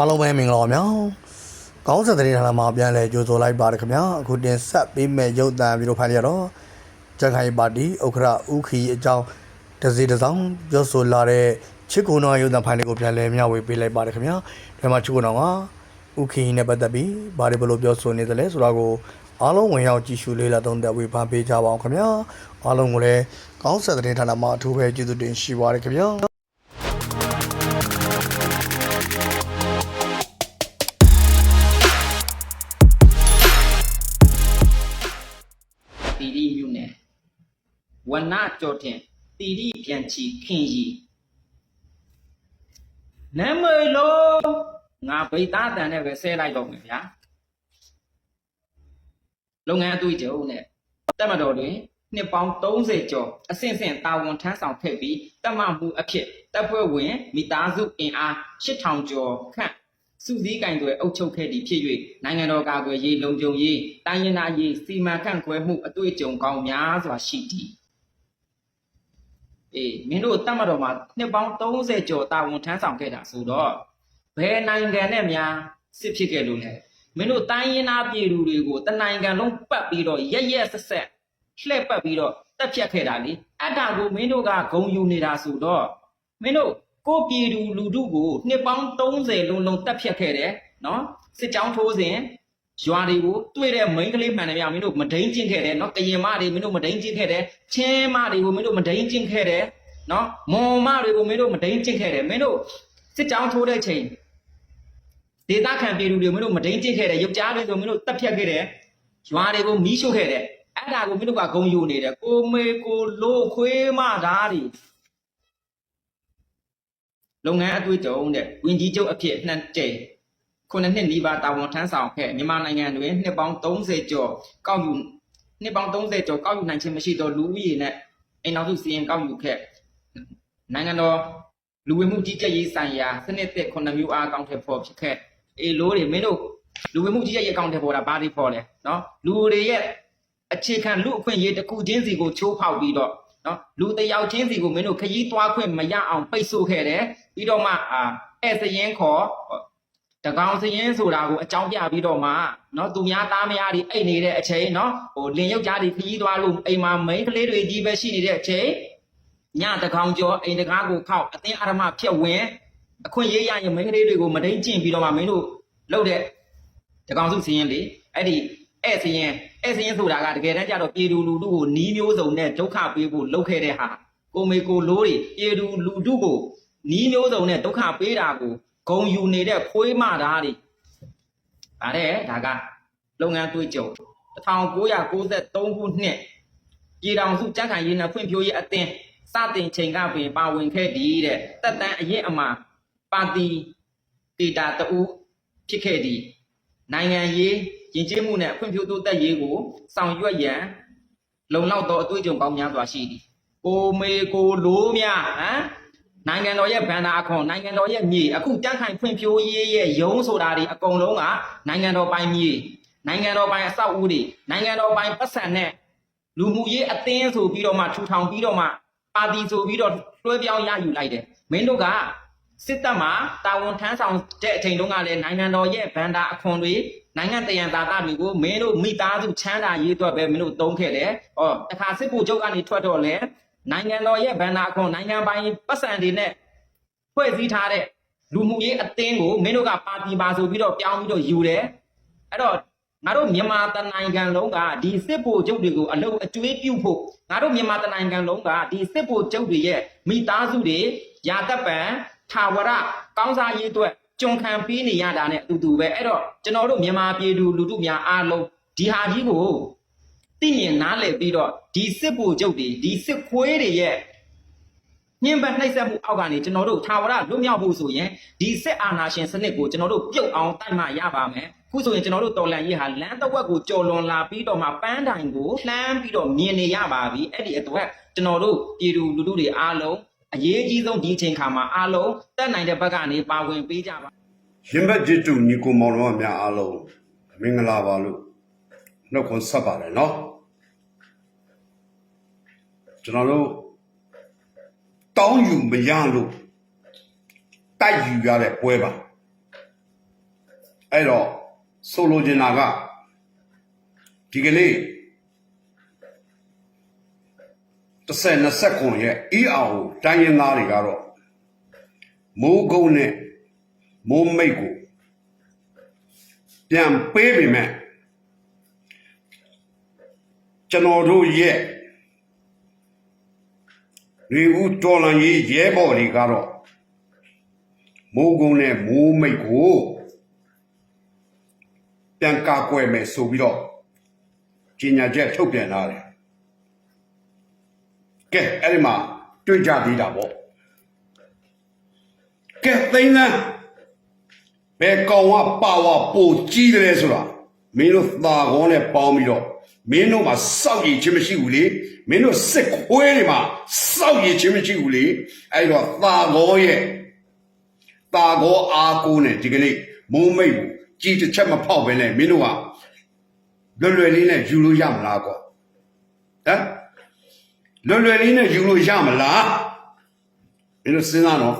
အားလုံးပဲမင်္ဂလာပါဗျာကောင်းဆက်တဲ့ဌာနမှာပြန်လဲကြိုဆိုလိုက်ပါရခင်ဗျာအခုတင်ဆက်ပေးမဲ့ရုပ်သံပြီးတော့ဖိုင်ရတော့ကြက်ခိုင်ပါတီဥက္ခရဥခီအကြောင်းတစ်စီတစ်စောင်းပြောဆိုလာတဲ့ချစ်ကိုနောရုပ်သံဖိုင်လေးကိုပြန်လဲမျှဝေပေးလိုက်ပါရခင်ဗျာဒီမှာချစ်ကိုနောကဥခီနဲ့ပတ်သက်ပြီးဘာတွေဘလို့ပြောဆိုနေသလဲဆိုတာကိုအားလုံးဝင်ရောက်ကြည့်ရှုလေးလာသုံးသပ်ဝေဖန်ပေးကြပါအောင်ခင်ဗျာအားလုံးကိုလည်းကောင်းဆက်တဲ့ဌာနမှာအထူးပဲကျေးဇူးတင်ရှိပါရခင်ဗျာ ကြော်တင်တီရီပြန်ချီခင်ကြီးနမေလို့ငါဗိသားတန်နဲ့ပဲဆဲလိုက်တော့မယ်ဗျာလုပ်ငန်းအတွေ့အကြုံနဲ့တက်မတော်တွင်နှစ်ပေါင်း30ကျော်အဆင့်ဆင့်တာဝန်ထမ်းဆောင်ခဲ့ပြီးတက်မမှုအဖြစ်တပ်ဖွဲ့ဝင်မိသားစုအင်အား8000ကျော်ခန့်စုစည်းကင်တွေအုပ်ချုပ်ခဲ့သည့်ဖြစ်၍နိုင်ငံတော်ကာကွယ်ရေးလုံခြုံရေးတိုင်းရင်းသားရေးစီမံခန့်ခွဲမှုအတွေ့အကြုံကောင်းများစွာရှိသည် အေးမင်းတို့တတ်မတော်မှာနှစ်ပေါင်း30ကျော်တာဝန်ထမ်းဆောင်ခဲ့တာဆိုတော့ဘယ်နိုင်ငံနဲ့များစစ်ဖြစ်ခဲ့လို့လဲမင်းတို့တိုင်းရင်းသားပြည်သူတွေကိုတနိုင်ငံလုံးပတ်ပြီးတော့ရက်ရက်ဆက်ဆက်လှည့်ပတ်ပြီးတော့တက်ဖြတ်ခဲ့တာလေအဲ့ဒါကိုမင်းတို့ကဂုံယူနေတာဆိုတော့မင်းတို့ကိုပြည်သူလူထုကိုနှစ်ပေါင်း30လုံးလုံးတက်ဖြတ်ခဲ့တယ်နော်စစ်ကြောင်းထိုးစဉ် ရွာတွေကိုတွေ့တဲ့မိန်းကလေးမှန်တယ်ဗျမင်းတို့မဒိန်ကျင့်ခဲ့တယ်နော်ကရင်မတွေမင်းတို့မဒိန်ကျင့်ခဲ့တယ်ချင်းမတွေကိုမင်းတို့မဒိန်ကျင့်ခဲ့တယ်နော်မွန်မတွေကိုမင်းတို့မဒိန်ကျင့်ခဲ့တယ်မင်းတို့စစ်ကြောင်းထိုးတဲ့ချိန်ဒေသခံပြည်သူတွေမင်းတို့မဒိန်ကျင့်ခဲ့တယ်ရုပ်ကြားတွေဆိုမင်းတို့တက်ဖြတ်ခဲ့တယ်ရွာတွေကိုမီးရှို့ခဲ့တယ်အဲ့ဒါကိုမင်းတို့ကဂုံယူနေတယ်ကိုမေကိုလို့ခွေးမသားတွေလုပ်ငန်းအတွေ့အကြုံတဲ့ဝင်ကြီးချုပ်အဖြစ်နှံကျိန် ခုနှစ်နှစ်နီးပါးတာဝန်ထမ်းဆောင်ခဲ့မြန်မာနိုင်ငံတွင်နှစ်ပေါင်း30ကျော်ကောက်ယူနှစ်ပေါင်း30ကျော်ကောက်ယူနိုင်ခြင်းမရှိသောလူဦးရေနဲ့အိမ်တော်စုစီရင်ကောက်ယူခဲ့နိုင်ငံတော်လူဝင်မှုကြီးကြပ်ရေးဆိုင်ရာစနစ်သစ်ခုနှစ်မျိုးအားအကောင့်ထဲပေါ်ဖြစ်ခဲ့အေးလို့တွေမင်းတို့လူဝင်မှုကြီးကြပ်ရေးအကောင့်ထဲပေါ်တာဘာတွေပေါ်လဲနော်လူတွေရဲ့အခြေခံလူအခွင့်အရေးတစ်ခုချင်းစီကိုချိုးဖောက်ပြီးတော့နော်လူတစ်ယောက်ချင်းစီကိုမင်းတို့ခရီးသွားခွင့်မရအောင်ပိတ်ဆို့ခဲ့တယ်ပြီးတော့မှအာအဲ့စရင်ခေါ် တကောင်စရင်ဆိုတာကိုအကြောင်းပြပြီးတော့မှနော်သူများသားမယားတွေအိတ်နေတဲ့အချိန်နော်ဟိုလင်ယောက်ျားတွေခရီးသွားလို့အိမ်မှာမိန်းကလေးတွေကြီးပဲရှိနေတဲ့အချိန်ညတကောင်ကျော်အိမ်တကားကိုခောက်အတင်းအာရမဖြတ်ဝင်အခွင့်ရေးရရင်မိန်းကလေးတွေကိုမတိန်ကျင့်ပြီးတော့မှမင်းတို့လှုပ်တဲ့တကောင်စုစီရင်လေအဲ့ဒီအဲ့စီရင်အဲ့စီရင်ဆိုတာကတကယ်တမ်းကျတော့ပြည်သူလူထုကိုနီးမျိုးစုံနဲ့ဒုက္ခပေးဖို့လှုပ်ခဲ့တဲ့ဟာကိုမေကိုလိုးတွေပြည်သူလူထုကိုနီးမျိုးစုံနဲ့ဒုက္ခပေးတာကို ဂုံယူနေတဲ့ခွေးမသားတွေဗါတဲ့ဒါကလုပ်ငန်းတွေးကြုံ1993ခုနှစ်ပြည်တော်စုကြံ့ခိုင်ရေးနဲ့ဖွံ့ဖြိုးရေးအသင်းစတင်ချိန်ကပင်ပါဝင်ခဲ့သည်တဲ့တက်တန်းအရင်အမှာပါတီတီတာတူဖြစ်ခဲ့သည်နိုင်ငံရေးယဉ်ကျေးမှုနဲ့ဖွံ့ဖြိုးတိုးတက်ရေးကိုဆောင်ရွက်ရန်လုံလောက်သောအတွေ့အကြုံကောင်းများစွာရှိသည်ကိုမေကိုလိုးများဟမ် နိုင်ငံတော်ရဲ့ဗန္ဒာအခွန်နိုင်ငံတော်ရဲ့မြေအခုကြံ့ခိုင်ဖွံ့ဖြိုးရေးရဲ့ယုံဆိုတာဒီအကုန်လုံးကနိုင်ငံတော်ပိုင်မြေနိုင်ငံတော်ပိုင်အဆောက်အဦတွေနိုင်ငံတော်ပိုင်ပတ်စံနဲ့လူမှုရေးအသင်းဆိုပြီးတော့မှထူထောင်ပြီးတော့မှပါတီဆိုပြီးတော့လွှဲပြောင်းရယူလိုက်တယ်မင်းတို့ကစစ်တပ်မှာတာဝန်ထမ်းဆောင်တဲ့အချိန်တုန်းကလည်းနိုင်ငံတော်ရဲ့ဗန္တာအခွန်တွေနိုင်ငံတယံသာတာတွေကိုမင်းတို့မိသားစုချမ်းသာရေးအတွက်ပဲမင်းတို့သုံးခဲ့တယ်။ဩတခါစစ်ဖို့ချုပ်ကနေထွက်တော့လေ နိုင်ငံတော်ရဲ့ဗန္တာအခွန်နိုင်ငံပိုင်ပတ်စံတွေနဲ့ဖွဲ့စည်းထားတဲ့လူမှုရေးအသင်းကိုမင်းတို့ကပါတီပါဆိုပြီးတော့ပြောင်းပြီးတော့ယူတယ်။အဲ့တော့ငါတို့မြန်မာတနိုင်ငံလုံးကဒီစစ်ဗိုလ်ချုပ်တွေကိုအလုံးအကျွေးပြုတ်ဖို့ငါတို့မြန်မာတနိုင်ငံလုံးကဒီစစ်ဗိုလ်ချုပ်တွေရဲ့မိသားစုတွေရာတပ်ပံထာဝရကောင်းစားရေးအတွက်ကြုံခံပေးနေရတာနဲ့အတူတူပဲအဲ့တော့ကျွန်တော်တို့မြန်မာပြည်သူလူထုများအားလုံးဒီဟာကြီးကို သိမြင်နားလည်ပြီးတော့ဒီစစ်ဗိုလ်ချုပ်တွေဒီစစ်ခွေးတွေရဲ့ညှဉ်းပန်းနှိပ်စက်မှုအောက်ကနေကျွန်တော်တို့ထာဝရလွတ်မြောက်ဖို့ဆိုရင်ဒီစစ်အာဏာရှင်စနစ်ကိုကျွန်တော်တို့ပြုတ်အောင်တိုက်မှရပါမယ်ခုဆိုရင်ကျွန်တော်တို့တော်လန်ရေးဟာလမ်းတစ်ဝက်ကိုကြော်လွန်လာပြီးတော့မှပန်းတိုင်ကိုလှမ်းပြီးတော့မြင်နေရပါပြီအဲ့ဒီအတွက်ကျွန်တော်တို့ပြည်သူလူထုတွေအားလုံးအရေးကြီးဆုံးဒီအချိန်ခါမှာအားလုံးတက်နိုင်တဲ့ဘက်ကနေပါဝင်ပေးကြပါရင်ဘတ်ဂျစ်တူညီကိုမောင်တော်များအားလုံးမင်္ဂလာပါလို့ နှုတ်ခွန်းဆက်ပါတယ်နော်ကျွန်တော်တို့တောင်းယူမရလို့တိုက်ယူရတဲ့ပွဲပါအဲ့တော့ဆိုလိုချင်တာကဒီကနေ့30 29ရဲ့အေးအောင်တိုင်းရင်းသားတွေကတော့မိုးကုန်းနဲ့မိုးမိတ်ကိုပြန်ပေးပေမဲ့ ကျွန်တော်တို့ရဲ့ဒီဦးတော်လန်ကြီးရဲဘော်တွေကတော့မိုးကုန်းနဲ့မိုးမိတ်ကိုပြန်ကာကွယ်မယ်ဆိုပြီးတော့ကြီးညာချက်ထုတ်ပြန်လာတယ်ကဲအဲ့ဒီမှာတွေ့ကြသေးတာပေါ့ကဲသိန်းသန်းဘယ်ကောင်ကပါဝါပိုကြီးတယ်လဲဆိုတာမင်းတို့သာကောနဲ့ပေါင်းပြီးတော့ မင်းတို့မှာစောက်ရည်ချင်းမရှိဘူးလေမင်းတို့စစ်ခွေးတွေမှာစောက်ရည်ချင်းမရှိဘူးလေအဲ့တော့သာကောရဲ့သာကောအားကိုးနဲ့ဒီကနေ့မိုးမိတ်ကိုကြီးတစ်ချက်မဖောက်ပဲနဲ့မင်းတို့ကလွယ်လွယ်လေးနဲ့ယူလို့ရမလားကွာဟမ်လွယ်လွယ်လေးနဲ့ယူလို့ရမလားမင်းတို့စဉ်းစားတော့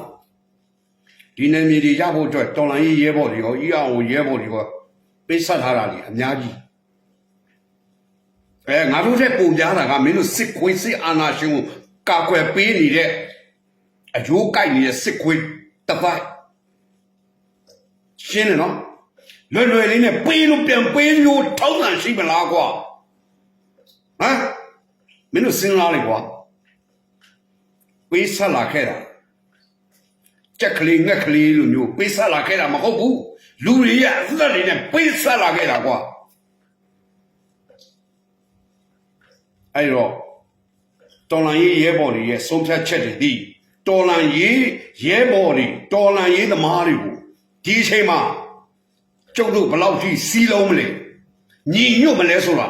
ဒီနယ်မြေတွေရဖို့အတွက်တော်လိုင်းရေးရဲဘော်တွေရောအီအောင်ရဲဘော်တွေရောပေးဆက်ထားတာလေအများကြီး အဲငါတို့တဲ့ပုံပြားတာကမင်းတို့စစ်ခွေးစစ်အာဏာရှင်ကိုကာကွယ်ပေးနေတဲ့အကျိုးကိုက်နေတဲ့စစ်ခွေးတစ်ပိုက်ရှင်းတယ်နော်လွယ်လွယ်လေးနဲ့ပေးလို့ပြန်ပေးလို့ထောက်ဆံရှိမလားကွာဟမ်မင်းတို့စဉ်းစားလိုက်ကွာပေးဆက်လာခဲ့တာကြက်ကလေးငှက်ကလေးလိုမျိုးပေးဆက်လာခဲ့တာမဟုတ်ဘူးလူတွေရဲ့အသက်တွေနဲ့ပေးဆက်လာခဲ့တာကွာ အဲ့တော့တော်လန်ရေးရဲဘော်တွေရဲ့ဆုံးဖြတ်ချက်တွေဒီတော်လန်ရေးရဲဘော်တွေတော်လန်ရေးသမားတွေကိုဒီအချိန်မှာကျုပ်တို့ဘယ်လောက်ထိစီးလုံးမလဲညီညွတ်မလဲဆိုတာ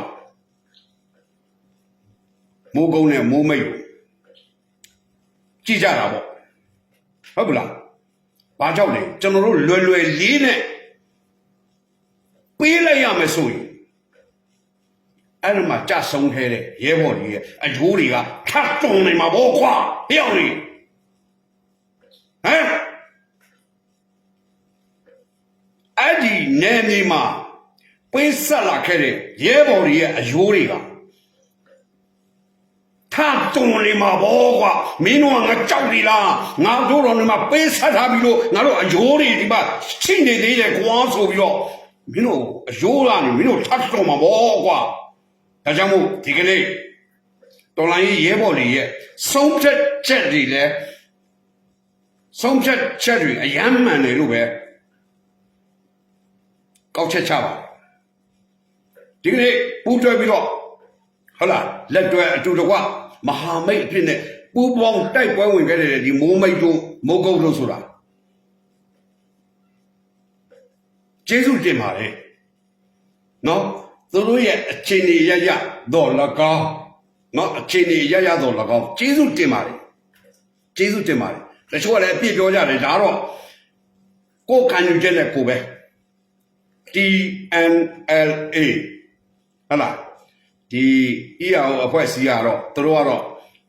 မိုးကုန်းနဲ့မိုးမိတ်ကိုကြည့်ကြတာပေါ့ဟုတ်ဘူးလားဘာကြောင့်လဲကျွန်တော်တို့လွယ်လွယ်လေးနဲ့ပေးလိုက်ရမယ်ဆိုရင် အဲ့ဒီမှာကြဆုံးခဲတဲ့ရဲဘော်ကြီးရဲ့အကျိုးတွေကထပ်တုံနေမှာဘောကွာဟျောက်နေဟမ်အဲ့ဒီနယ်မြေမှာပေးဆက်လာခဲ့တဲ့ရဲဘော်ကြီးရဲ့အကျိုးတွေကထပ်တုံနေမှာဘောကွာမင်းတို့ကငါကြောက်နေလားငါတို့တော်နေမှာပေးဆက်ထားပြီးလို့ငါတို့အကျိုးတွေဒီမှာချိနေသေးတယ်ကွာဆိုပြီးတော့မင်းတို့အကျိုးလားနေမင်းတို့ထပ်တုံမှာဘောကွာ ဒါကြောင့်မို့ဒီကနေ့တော်လိုင်းရေးရဲဘော်တွေရဲ့ဆုံးဖြတ်ချက်တွေလည်းဆုံးဖြတ်ချက်တွေအယမ်းမှန်တယ်လို့ပဲကောက်ချက်ချပါဒီကနေ့ပူးတွဲပြီးတော့ဟုတ်လားလက်တွဲအတူတကွမဟာမိတ်အဖြစ်နဲ့ပူးပေါင်းတိုက်ပွဲဝင်ခဲ့တဲ့ဒီမိုးမိတ်တို့မိုးကုတ်တို့ဆိုတာကျေးဇူးတင်ပါတယ်နော် သူတို့ရဲ့အခြေအနေရရတော့၎င်းနော်အခြေအနေရရတော့၎င်းကျေးဇူးတင်ပါတယ်ကျေးဇူးတင်ပါတယ်တချို့ကလည်းအပြစ်ပြောကြတယ်ဒါတော့ကိုယ်ခံယူချက်နဲ့ကိုပဲ TNLA ဟလာဒီ EAO အဖွဲ့အစည်းကတော့သူတို့ကတော့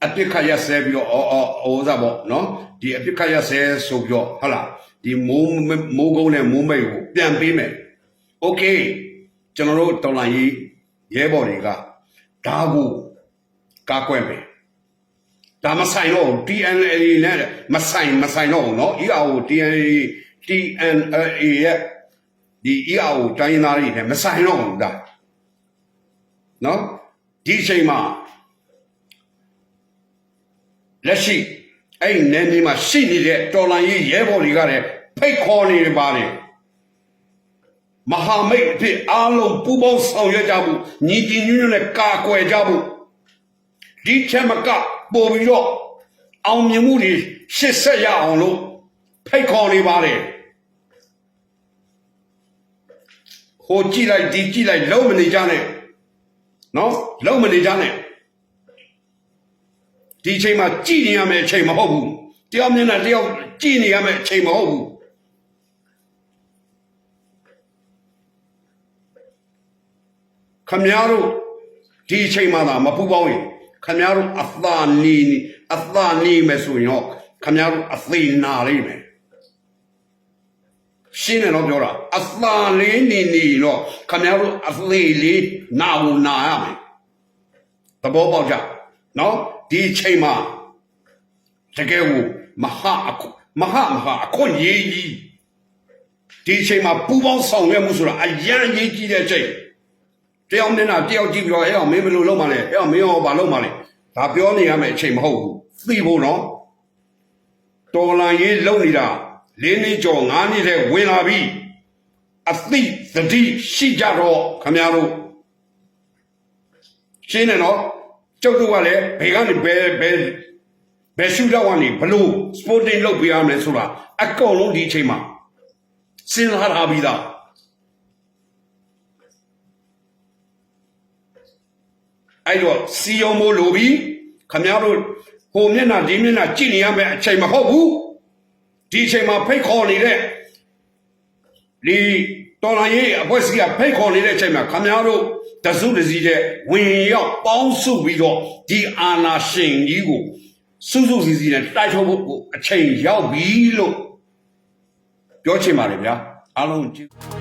အပြစ်ခတ်ရဆဲပြီးတော့အော်အော်ဥစားပေါ့နော်ဒီအပြစ်ခတ်ရဆဲဆိုပြီးတော့ဟလာဒီမိုးမိုးကုန်းနဲ့မိုးမိတ်ကိုပြန်ပေးမယ် okay ကျွန်တော်တို့တော်လိုင်းရေးရဲဘော်တွေကဒါကိုကာကွယ်မယ်ဒါမဆိုင်တော့ဘူး TNLA နဲ့မဆိုင်မဆိုင်တော့ဘူးเนาะ EAO TNLA TNLA ရဲ့ဒီ EAO တိုင်းရင်းသားတွေနဲ့မဆိုင်တော့ဘူးဒါเนาะဒီအချိန်မှာလက်ရှိအဲ့ဒီနယ်မြေမှာရှိနေတဲ့တော်လိုင်းရေးရဲဘော်တွေကလည်းဖိတ်ခေါ်နေပါတယ် မဟာမိတ်အဖြစ်အားလုံးပူးပေါင်းဆောင်ရွက်ကြဖို့ညီတီညွတ်ညွတ်နဲ့ကာကွယ်ကြဖို့ဒီချက်မကပို့ပြီးတော့အောင်မြင်မှုတွေရှစ်ဆက်ရအောင်လို့ဖိတ်ခေါ်နေပါတယ်ဟိုကြည့်လိုက်ဒီကြည့်လိုက်လုံးမနေကြနဲ့နော်လုံးမနေကြနဲ့ဒီအချိန်မှာကြည်နေရမယ့်အချိန်မဟုတ်ဘူးတယောက်မျက်နှာတယောက်ကြည်နေရမယ့်အချိန်မဟုတ်ဘူး ခမည်းတော်ဒီအချိန်မှသာမပူပေါင်းရင်ခမည်းတော်အသာနီအသာနီမယ်ဆိုရင်တော့ခမည်းတော်အသိနာလိမ့်မယ်ရှင်းတယ်တော့ပြောတာအသာလေးနေနေတော့ခင်ဗျားတို့အသေးလေးနာဘူးနာရမယ်သဘောပေါက်ကြနော်ဒီအချိန်မှာတကယ်ကိုမဟာအခုမဟာမဟာအခွင့်အရေးကြီးဒီအချိန်မှာပူပေါင်းဆောင်ရွက်မှုဆိုတာအရန်အရေးကြီးတဲ့အချိန် တယောက်နဲ့နာတယောက်ကြည့်ပြီးတော့အဲ့အောင်မင်းဘယ်လိုလုပ်မှလဲအဲ့အောင်မင်းရောဘာလုပ်မှလဲဒါပြောနေရမယ့်အချိန်မဟုတ်ဘူးသိဖို့နော်တော်လန်ရေးလုံနေတာလေးနှစ်ကျော်ငါးနှစ်တဲ့ဝင်လာပြီအသိသတိရှိကြတော့ခမများတို့ရှင်းနေနော်ကျုပ်တို့ကလည်းဘယ်ကနေဘယ်ဘယ်ဘယ်ရှုတော့ကနေဘလို့ sporting လုပ်ပြရမလဲဆိုတာအကုန်လုံးဒီအချိန်မှာစဉ်းစားထားပြီးသား အဲ့တော့စီယုံမို့လိုပြီးခမများတို့ဟိုမျက်နှာဒီမျက်နှာကြည့်နေရမယ့်အချိန်မဟုတ်ဘူးဒီအချိန်မှာဖိတ်ခေါ်နေတဲ့ဒီတော်လိုင်းရေးအဖွဲ့အစည်းကဖိတ်ခေါ်နေတဲ့အချိန်မှာခမများတို့တစုတစည်းတဲ့ဝင်ရောက်ပေါင်းစုပြီးတော့ဒီအာနာရှင်ကြီးကိုစုစုစည်းစည်းနဲ့တိုက်ထုတ်ဖို့အချိန်ရောက်ပြီလို့ပြောချင်ပါတယ်ဗျာအားလုံးကျေး